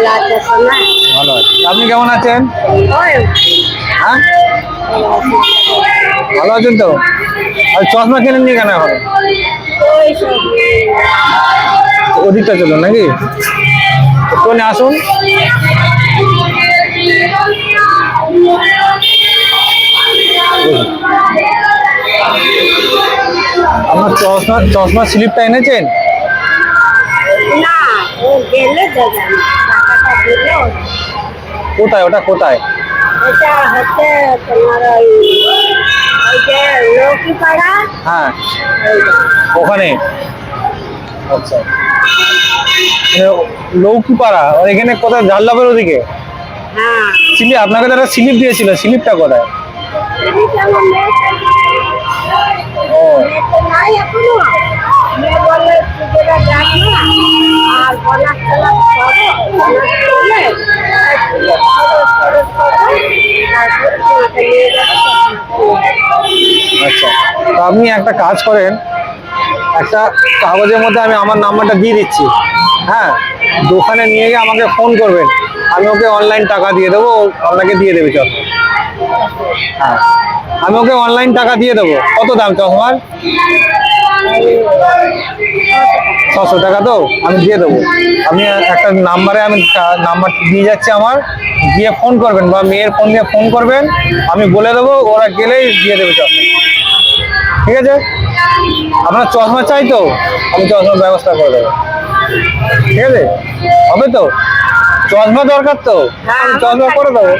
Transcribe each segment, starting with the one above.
ভালো আছে আপনি কেমন আছেন? হ্যাঁ? ভালো আছেন তো? আর চশমা কেনেননি কেন এখন? ওদিকটা চলুন নাকি? একটুখানি আসুন। আপনার চশমা চশমা স্লিপটা এনেছেন? না ও গেলে কোথায়? ওটা কোথায়? এটা হচ্ছে তোমার ওই হ্যাঁ। ওখানে। আচ্ছা। লৌকিপাড়া এখানে কোথায়? ওদিকে? হ্যাঁ। স্লিপ আপনাকে তো একটা স্লিপ দিয়েছিল। স্লিপটা কোথায়? ও। আচ্ছা তো আপনি একটা কাজ করেন, একটা কাগজের মধ্যে আমি আমার নাম্বারটা দিয়ে দিচ্ছি। হ্যাঁ দোকানে নিয়ে গিয়ে আমাকে ফোন করবেন। আমি ওকে অনলাইন টাকা দিয়ে দেবো আপনাকে দিয়ে দেবে চশমা হ্যাঁ আমি ওকে অনলাইন টাকা দিয়ে দেবো। কত দাম চশমার ছশো টাকা তো আমি দিয়ে দেবো। আপনি একটা নাম্বারে আমি নাম্বার দিয়ে যাচ্ছি আমার গিয়ে ফোন করবেন বা মেয়ের ফোন দিয়ে ফোন করবেন আমি বলে দেবো ওরা গেলেই দিয়ে দেবে চশমা। ঠিক আছে? আপনার চশমা চাই তো আমি চশমার ব্যবস্থা করে দেবো। ঠিক আছে? হবে তো? চশমা দরকার তো? আমি চশমা করে দেবো।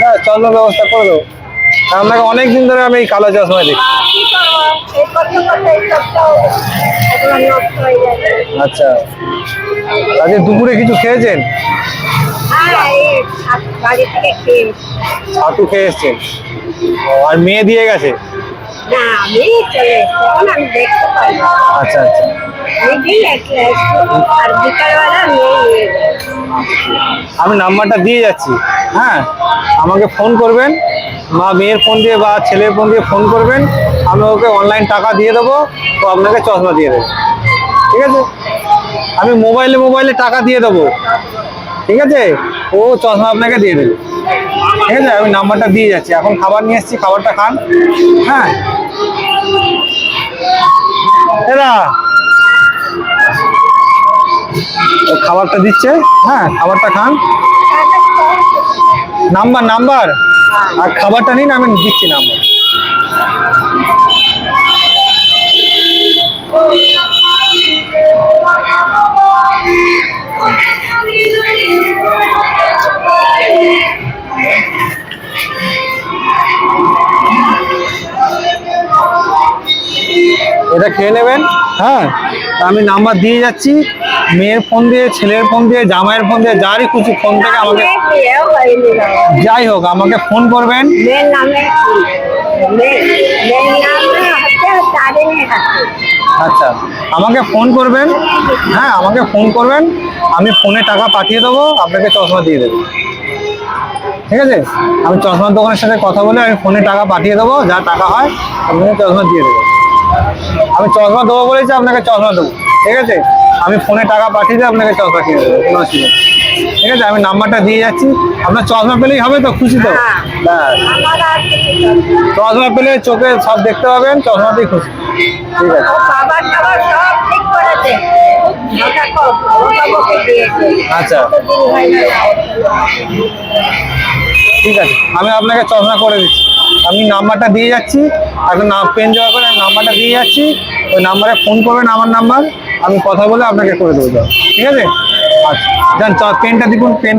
না চশমার ব্যবস্থা করে দেবো। আপনাকে অনেক দিন ধরে আমি এই কালো চশমা দেখি আচ্ছা। আজকে দুপুরে কিছু খেয়েছেন। ছাতু খেয়ে এসছেন। আর মেয়ে দিয়ে গেছে? আচ্ছা আচ্ছা। আমি নাম্বারটা দিয়ে যাচ্ছি। হ্যাঁ আমাকে ফোন করবেন। মা মেয়ের ফোন দিয়ে বা ছেলের ফোন দিয়ে ফোন করবেন। আমি ওকে অনলাইন টাকা দিয়ে দেবো তো আপনাকে চশমা দিয়ে দেবো। ঠিক আছে? আমি মোবাইলে মোবাইলে টাকা দিয়ে দেবো। ঠিক আছে? ও চশমা আপনাকে দিয়ে দেবে। ঠিক আছে? আমি নাম্বারটা দিয়ে যাচ্ছি। এখন খাবার নিয়ে এসেছি, খাবারটা খান। হ্যাঁ? ও খাবারটা দিচ্ছে। হ্যাঁ খাবারটা খান। Number number. আর খাবারটা নিন, আমি দিচ্ছি নাম্বার। এটা খেয়ে নেবেন? হ্যাঁ। আমি নাম্বার দিয়ে যাচ্ছি। মেয়ের ফোন দিয়ে ছেলের ফোন দিয়ে জামাইয়ের ফোন দিয়ে যারই কিছু ফোন থেকে আমাকে। যাই হোক আমাকে ফোন করবেন। মেয়ের নামে মেয়ের নামে হচ্ছে তারিণী আচ্ছা আমাকে ফোন করবেন হ্যাঁ আমাকে ফোন করবেন, আমি ফোনে টাকা পাঠিয়ে দেবো, আপনাকে চশমা দিয়ে দেবো। ঠিক আছে? আমি চশমার দোকানের সাথে কথা বলে আমি ফোনে টাকা পাঠিয়ে দেবো, যা টাকা হয়, আপনাকে চশমা দিয়ে দেবো। আমি চশমা দেবো বলেছি আপনাকে চশমা দেবো। ঠিক আছে? আমি ফোনে টাকা পাঠিয়ে দিয়ে আপনাকে চশমা কিনে দেবো কোনো অসুবিধা ঠিক আছে? আমি নাম্বারটা দিয়ে যাচ্ছি। আপনার চশমা পেলেই হবে তো? খুশি তো? হ্যাঁ। ব্যাস। চশমা পেলে চোখে সব দেখতে পাবেন চশমাতেই খুশি। ঠিক আছে? আচ্ছা। ঠিক আছে। আমি আপনাকে চশমা করে দিচ্ছি। আমি নাম্বারটা দিয়ে যাচ্ছি। এখন পেন দেওয়া করে আমি নাম্বারটা দিয়ে যাচ্ছি। ওই নাম্বারে ফোন করবেন আমার নাম্বার। আমি কথা বলে আপনাকে করে দেবো। ঠিক আছে আচ্ছা যান পেনটা দেখুন পেন